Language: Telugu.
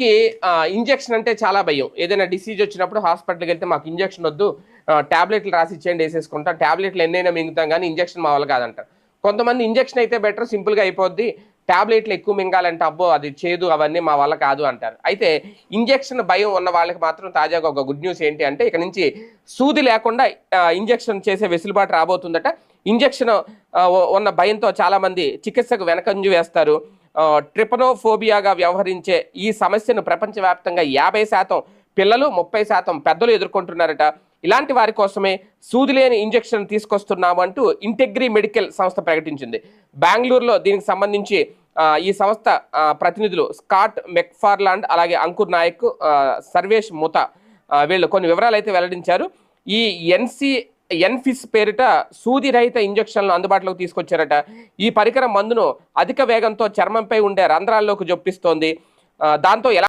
మందికి ఇంజెక్షన్ అంటే చాలా భయం. ఏదైనా డిసీజ్ వచ్చినప్పుడు హాస్పిటల్కి వెళ్తే మాకు ఇంజెక్షన్ వద్దు టాబ్లెట్లు రాసి ఇచ్చేయండి వేసేసుకుంటాం. ట్యాబ్లెట్లు ఎన్నైనా మింగుతాం కానీ ఇంజెక్షన్ మా వల్ల కాదంటారు. కొంతమంది ఇంజెక్షన్ అయితే బెటర్ సింపుల్గా అయిపోద్ది. ట్యాబ్లెట్లు ఎక్కువ మింగాలంటే అబ్బో అది చేదు అవన్నీ మా వల్ల కాదు అంటారు. అయితే ఇంజెక్షన్ భయం ఉన్న వాళ్ళకి మాత్రం తాజాగా ఒక గుడ్ న్యూస్ ఏంటి అంటే ఇక నుంచి సూది లేకుండా ఇంజెక్షన్ చేసే వెసులుబాటు రాబోతుందట. ఇంజెక్షన్ ఉన్న భయంతో చాలామంది చికిత్సకు వెనకంజు వేస్తారు. ట్రిపనోఫోబియాగా వ్యవహరించే ఈ సమస్యను ప్రపంచవ్యాప్తంగా యాభై శాతం పిల్లలు ముప్పై శాతం పెద్దలు ఎదుర్కొంటున్నారట. ఇలాంటి వారి కోసమే సూదిలేని ఇంజక్షన్ ఇంజెక్షన్ ఇంటెగ్రీ మెడికల్ సంస్థ ప్రకటించింది. బెంగళూరులో దీనికి సంబంధించి ఈ సంస్థ ప్రతినిధులు స్కాట్ మెక్ఫార్లాండ్ అలాగే అంకుర్ నాయక్ సర్వేష్ ముత వీళ్ళు కొన్ని వివరాలు అయితే వెల్లడించారు. ఈ ఎన్సి ఎన్ఫిస్ పేరిట సూది రహిత ఇంజెక్షన్లు అందుబాటులోకి తీసుకొచ్చారట. ఈ పరికరం మందును అధిక వేగంతో చర్మంపై ఉండే రంధ్రాల్లోకి జొప్పిస్తోంది. దాంతో ఎలా